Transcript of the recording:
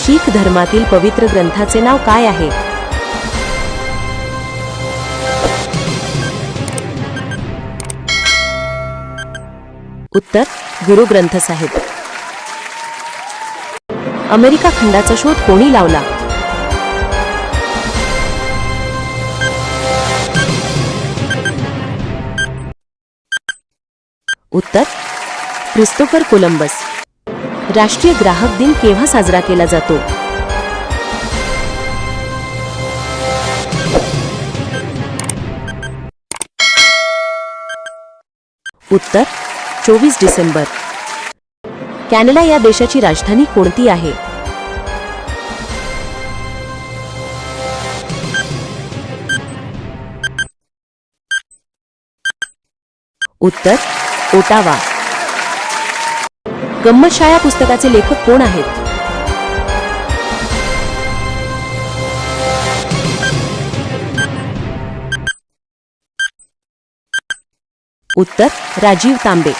शीख धर्मातील पवित्र ग्रंथाचे नाव काय आहे? उत्तर गुरु ग्रंथ साहेब. अमेरिका खंडाचा शोध कोणी लावला? उत्तर क्रिस्तोफर कोलंबस. राष्ट्रीय ग्राहक दिन केव्हा साजरा केला जातो? उत्तर चोवीस डिसेंबर. कॅनडा या देशाची राजधानी कोणती आहे? उत्तर ओटावा. गंमतशाळा पुस्तकाचे लेखक कोण आहेत? उत्तर राजीव तांबे.